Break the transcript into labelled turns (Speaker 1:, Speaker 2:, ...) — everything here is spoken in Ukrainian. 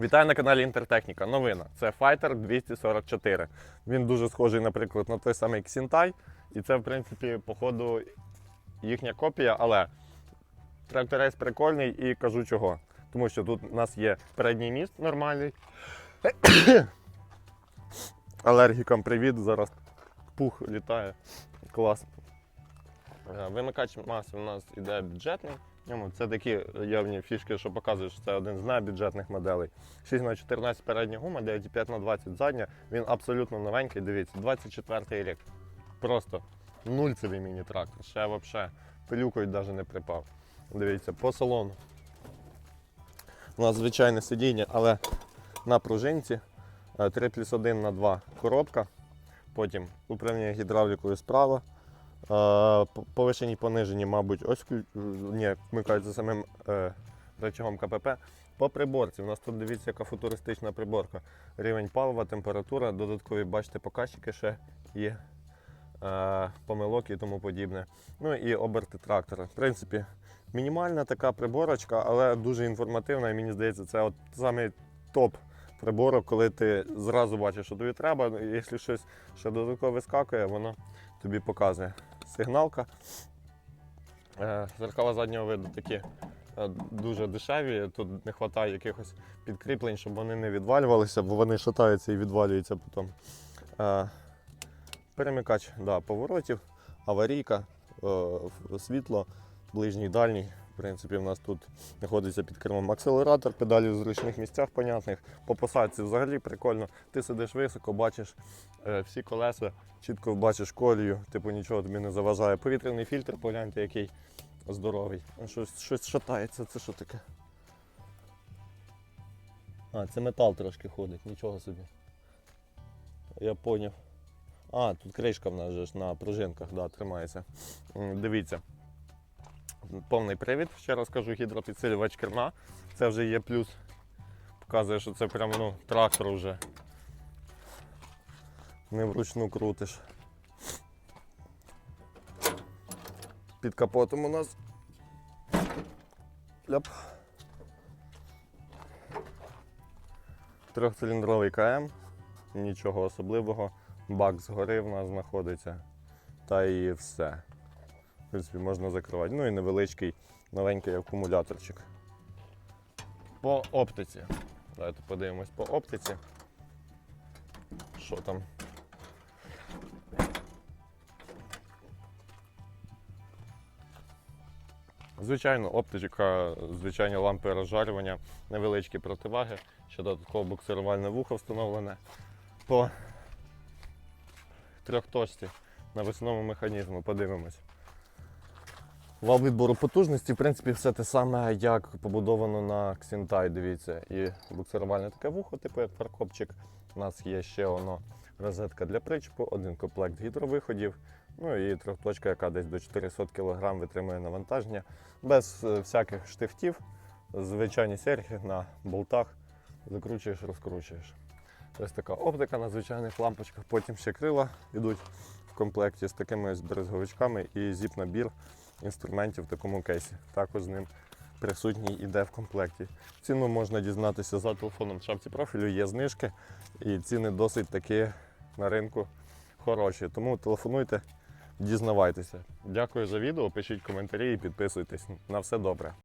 Speaker 1: Вітаю на каналі Інтертехніка. Новина. Це Fighter 244. Він дуже схожий, наприклад, на той самий Xintai. І це, в принципі, по ходу їхня копія, але тракторець прикольний і кажу чого. Тому що тут у нас є передній міст нормальний. Алергікам привіт, зараз пух літає. Клас. Е, Вимикач маси у нас іде бюджетний. Це такі явні фішки, що показують, що це один з найбюджетних моделей. 6х14 передня гума, 9,5х20 задня. Він абсолютно новенький. Дивіться, 24 й рік. Просто нульцевий міні-трактор. Ще взагалі пилюкою навіть не припав. Дивіться, по салону. У нас звичайне сидіння, але на пружинці Е, 3 плюс 1 на 2 коробка. Потім управління гідравлікою справа. По- Повишені понижені, мабуть, ось ні, вмикають за самим е, рычагом КПП. По приборці. У нас тут дивіться, яка футуристична приборка. Рівень палива, температура, додаткові, бачите, показчики ще є. Е, помилок і тому подібне. Ну і оберти трактора. В принципі, мінімальна така приборочка, але дуже інформативна. І мені здається, це от самий топ приборок, коли ти зразу бачиш, що тобі треба. Якщо щось ще додатково вискакує, воно тобі показує. Сигналка. Е, Зеркала заднього виду такі е, дуже дешеві. Тут не вистачає якихось підкріплень, щоб вони не відвалювалися, бо вони шатаються і відвалюються потім. Е, Перемикач да, поворотів, аварійка, світло, ближній дальній. Принципі, в нас тут знаходиться під кермом акселератор, педалі в зручних місцях понятних. По посадці взагалі прикольно. Ти сидиш високо, бачиш е, всі колеса, чітко бачиш колію, типу нічого тобі не заважає. Повітряний фільтр, погляньте, який здоровий. Щось, щось шатається, це що таке? А, це метал трошки ходить, нічого собі. Я поняв. А, тут кришка в нас же ж на пружинках, да, тримається. Дивіться. Повний привід, ще раз кажу, гідропідсилювач керма. Це вже є плюс. Показує, що це прямо ну, трактор вже. Не вручну крутиш. Під капотом у нас. Ляп. Трьохциліндровий КМ, нічого особливого. Бак згори в нас знаходиться. Та і все. В принципі, можна закривати. Ну і невеличкий новенький акумуляторчик. По оптиці. Давайте подивимось по оптиці. Що там? Звичайно, оптичка, звичайні лампи розжарювання, невеличкі противаги, ще додатково буксирувальне вухо встановлене. По трьохточці навесному механізму подивимось. Вал відбору потужності, в принципі, все те саме, як побудовано на Xintai, дивіться. І буксирувальне таке вухо, типу як паркопчик. У нас є ще воно розетка для причепу, один комплект гідровиходів, ну і трьохточка, яка десь до 400 кг витримує навантаження, без е, всяких штифтів, звичайні серги на болтах, закручуєш, розкручуєш. Ось така оптика на звичайних лампочках, потім ще крила йдуть в комплекті з такими ось брезговичками і зіп-набір інструментів в такому кейсі. Також з ним присутній іде в комплекті. Ціну можна дізнатися за телефоном в шапці профілю, є знижки, і ціни досить таки на ринку хороші. Тому телефонуйте, дізнавайтеся. Дякую за відео, пишіть коментарі і підписуйтесь. На все добре.